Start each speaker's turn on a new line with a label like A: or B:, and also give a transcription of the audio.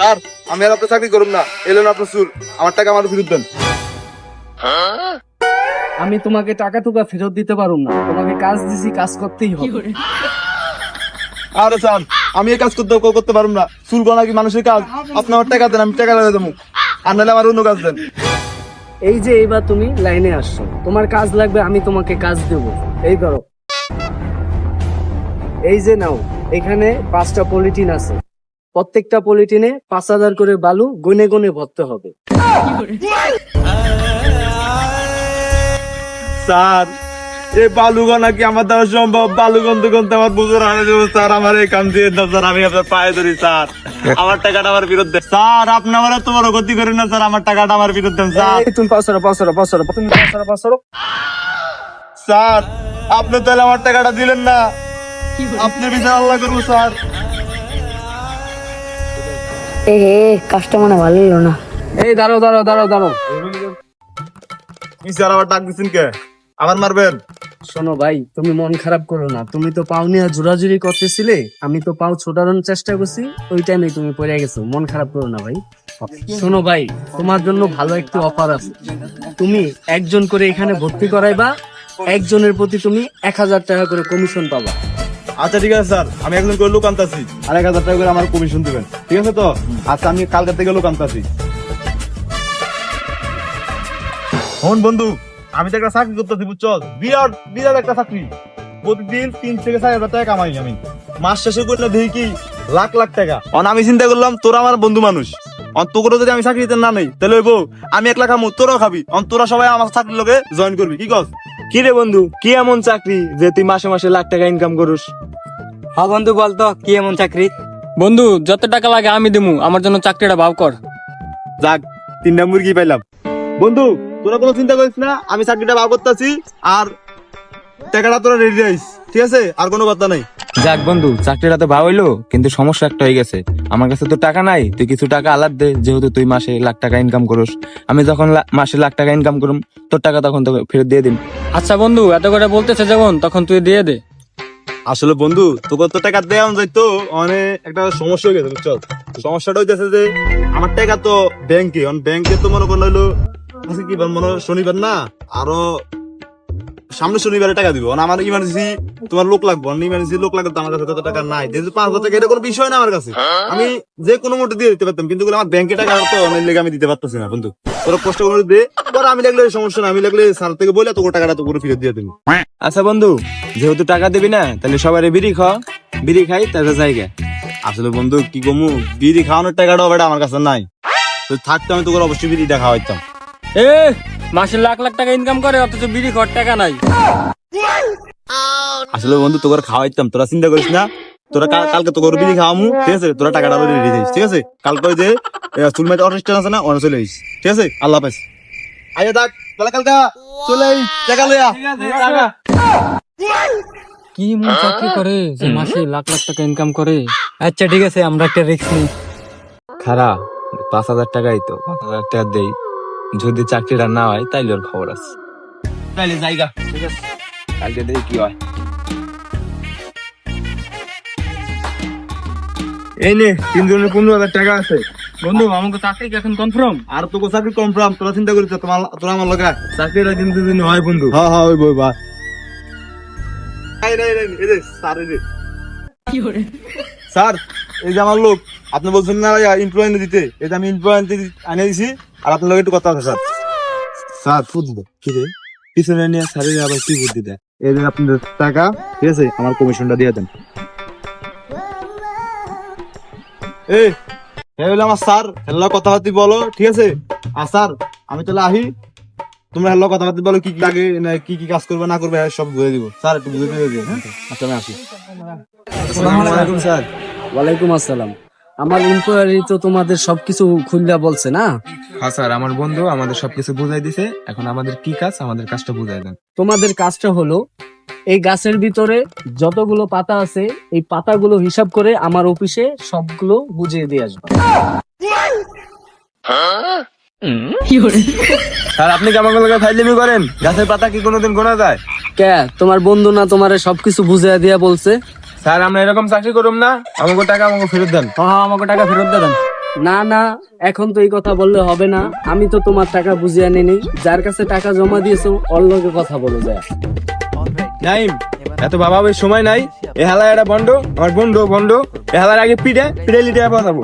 A: Sir আমি আর আপনার চাকরি করুম না। এলেন আপনার চুল। আমার টাকা আমার ফেরত দেন।
B: আমি তোমাকে টাকা টুকা ফেরত দিতে পারুম না। তোমাকে কাজ দিছি কাজ করতেই হবে।
A: আরে স্যার আমি এই কাজ করতে করতে পারুম না। চুল গনা কি মানুষের কাজ? আপনি আমার টাকা দেন আমি টাকা লাগিয়ে দেবো। আর নাহলে আমার অন্য কাজ দেন।
B: এই যে এইবার তুমি লাইনে আসছো। তোমার কাজ লাগবে আমি তোমাকে কাজ দেব। এই ধরো। এই যে নাও এখানে পাঁচটা পলিটিন আছে। প্রত্যেকটা পলিটিনে পাঁচ হাজার করে বালু গুনে গুনে ভরতে হবে।
A: স্যার এই বালুগন কি আমার দ্বারা সম্ভব? বালুগন তো গন্তে আমার বুঝুর হারে দেবো স্যার আমার এই কাম দিয়ে দাও স্যার আমি আপনার পায়ে ধরি স্যার। আমার টাকাটা আমার দেন স্যার আপনি আমার এত বড় ক্ষতি করেন না স্যার আমার টাকাটা আমার দেন স্যার।
B: তুমি পাঁচশো পাঁচশো পাঁচশো তুমি পাঁচশো পাঁচশো
A: স্যার আপনি তাহলে আমার টাকাটা দিলেন না। আপনি বিচার আল্লাহ করব স্যার।
C: এ হে কাজটা মানে ভালো হলো না।
B: এই দাঁড়াও দাঁড়াও দাঁড়াও দাঁড়াও।
A: কি আবার ডাক দিচ্ছেন কে? আবার মারবেন?
B: শোনো ভাই তুমি মন খারাপ করো না। তুমি তো পাও নিয়ে জোরাজুরি করতেছিলে আমি তো পাও ছোটানোর চেষ্টা করছি ওই টাইমে তুমি পড়ে গেছো। মন খারাপ করো না ভাই। শোনো ভাই তোমার জন্য ভালো একটি অফার আছে। তুমি একজন করে এখানে ভর্তি করাইবা একজনের প্রতি তুমি এক হাজার টাকা করে কমিশন পাবা।
A: আচ্ছা ঠিক আছে স্যার। আমি একজন করে লোক আনতাছি। আর এক হাজার টাকা করে আমার কমিশন দেবেন। ঠিক আছে তো? আচ্ছা আমি কালকে থেকে লোক আনতাছি। হন বন্ধু আমি তো একটা চাকরি করতেছি বুঝছ? বিরাট বিরাট একটা চাকরি। প্রতিদিন তিন থেকে চার হাজার টাকা কামাই আমি। মাস শেষে করলে দেখি কি লাখ লাখ টাকা। অন আমি চিন্তা করলাম তোরা আমার বন্ধু মানুষ। অন তোকে যদি আমি চাকরিতে না নেই তাহলে হইবো আমি একলা খামু তোরাও খাবি। অন তোরা সবাই আমার চাকরির লোকে জয়েন করবি কি কস?
D: কি রে বন্ধু কি এমন চাকরি যে তুই মাসে মাসে লাখ টাকা ইনকাম করুস?
E: হ্যাঁ বন্ধু বলতো কি এমন চাকরি?
F: বন্ধু যত টাকা লাগে আমি দেবো আমার জন্য চাকরিটা ভাব কর।
A: যাক তিনটা মুরগি পাইলাম। বন্ধু তোরা কোনো চিন্তা করিস না আমি চাকরিটা বার করতেছি আর টাকাটা তোরা রেডি রাখিস ঠিক আছে? আর কোনো কথা নাই।
D: যাক বন্ধু চাকরিটা তো ভালো হইল কিন্তু সমস্যা একটা হয়ে গেছে। আমার কাছে তো টাকা নাই তুই কিছু টাকা আলাদ দে যেহেতু তুই মাসে লাখ টাকা ইনকাম করস। আমি যখন লা- মাসে লাখ টাকা ইনকাম করুম তোর টাকা তখন তোকে ফেরত দিয়ে দিন
F: আচ্ছা বন্ধু এত করে বলতেছে যখন তখন তুই দিয়ে দে।
A: আসলে বন্ধু, তোকে তো টাকা দেওয়া যাইতো অনেক একটা সমস্যা হয়ে গেছে, বুঝছ? সমস্যাটা হইতেছে যে, আমার টাকা তো ব্যাংকে ব্যাংকে তো মনে করল হইল, আজকে কি মনে শনিবার না? আরও সামনে শনিবারে টাকা দিব মানে আমার ইমার্জেন্সি তোমার লোক লাগবে ইমার্জেন্সি লোক লাগবে আমার কাছে তত টাকা নাই। যেহেতু পাঁচ টাকা, এটা কোনো বিষয় না আমার কাছে। আমি যে কোনো মতো দিয়ে দিতে পারতাম, কিন্তু আমার ব্যাংকে টাকা তো অনেক লেগে আমি দিতে পারতেছি না, বন্ধু। তোরা কষ্ট করে দে আমি লাগলে সমস্যা না আমি লাগলে স্যার থেকে বলে তোকে টাকাটা তো করে ফিরে দিয়ে দিবি।
D: আচ্ছা বন্ধু যেহেতু টাকা দিবি না তাহলে সবাই বিড়ি খাও বিড়ি খাই তাহলে জায়গা
A: আসলে বন্ধু কি কমু? বিড়ি খাওয়ানোর টাকাটাও বেটা আমার কাছে নাই। তো থাকতো আমি তোকে অবশ্যই বিড়িটা খাওয়াইতাম।
F: এ মাসে লাখ লাখ টাকা ইনকাম করে অথচ বিড়ি ঘর টাকা নাই।
A: আসলে বন্ধু তোকে খাওয়াইতাম তোরা চিন্তা করিস না। তোরা কালকে তোকে বিড়ি খাওয়ামু ঠিক আছে? তোরা টাকাটা রেডি দিস ঠিক আছে? কালকে ওই যে চুলমাইতে অনুষ্ঠান আছে না ওখানে চলে আইস ঠিক আছে? আল্লাহ হাফেজ। আইয়া থাক তাহলে কালকা চলে আই টাকা লইয়া।
F: কি এমন চাকরি করে যে মাসে লাখ লাখ টাকা ইনকাম করে?
E: আচ্ছা ঠিক আছে আমরা একটা রিস্ক নিই।
D: খারাপ পাঁচ হাজার টাকাই তো পাঁচ হাজার টাকা দেই। যদি চাকরিটা না হয় তাইলে ওর খবর আছে।
A: তাইলে জায়গা।
D: কালকে দেখি কি হয়।
A: এই নে তিনজনের পনেরো হাজার টাকা আছে।
F: বন্ধু আমাকে চাকরি এখন কনফার্ম
A: আর তোকে চাকরি কনফার্ম তোরা চিন্তা করিস তোমার তোরা আমার লগা চাকরিটা কিন্তু হয় বন্ধু। হ্যাঁ হ্যাঁ ওই বই বা স্যার এই যে। আমার লোক আপনি বলছেন না এমপ্লয় দিতে। এই যে আমি এমপ্লয় আনিয়ে দিছি আর আপনার লোক একটু কথা আছে স্যার। স্যার কি রে? পিছনে নিয়ে স্যারের আবার কি বুদ্ধি দেয়? এই যে আপনাদের টাকা ঠিক আছে? আমার কমিশনটা দিয়ে দেন। এই হলো আমার স্যার। হেল্লা কথাবার্তি বলো ঠিক আছে? আর স্যার আমি তাহলে আহি তোমরা হেল্লা কথাবার্তি বলো কি কি লাগে না কি কি কাজ করবে না করবে হ্যাঁ, সব বুঝে দিব। স্যার একটু বুঝে দিয়ে দিও হ্যাঁ? আচ্ছা আমি আসি। আসসালামু আলাইকুম স্যার।
B: ওয়ালাইকুম আসসালাম। আমার এমপ্লয়ারি তো তোমাদের সবকিছু খুললা বলছে না?
D: হ্যাঁ স্যার আমার বন্ধু আমাদের সবকিছু বুঝাই দিছে। এখন আমাদের কি কাজ আমাদের কাজটা বুঝাই দেন।
B: তোমাদের কাজটা হলো এই গাছের ভিতরে যতগুলো পাতা আছে এই পাতাগুলো হিসাব করে আমার অফিসে সবগুলো বুঝিয়ে দিয়ে আসবে।
D: স্যার আপনি কি লোকে ফাইজলামি করেন? গাছের পাতা কি কোনোদিন গোনা যায়?
B: কে? তোমার বন্ধু না তোমারে সবকিছু বুঝিয়ে দিয়া বলছে?
D: স্যার আমরা এরকম চাকরি করুম না। আমাকে টাকা আমাকে ফেরত দেন।
F: হ্যাঁ আমাকে টাকা ফেরত দেবেন
B: না না এখন তো এই কথা বললে হবে না। আমি তো তোমার টাকা বুঝিয়ে আনিনি যার কাছে টাকা জমা দিয়েছ ওর লোকে কথা বলো যায়।
D: নাইম এত বাবা ওই সময় নাই। এ হালা একটা বন্ড আমার বন্ধু বন্ড এ হালার আগে পিঠে পিঠে লিটে কথা পাঠাবো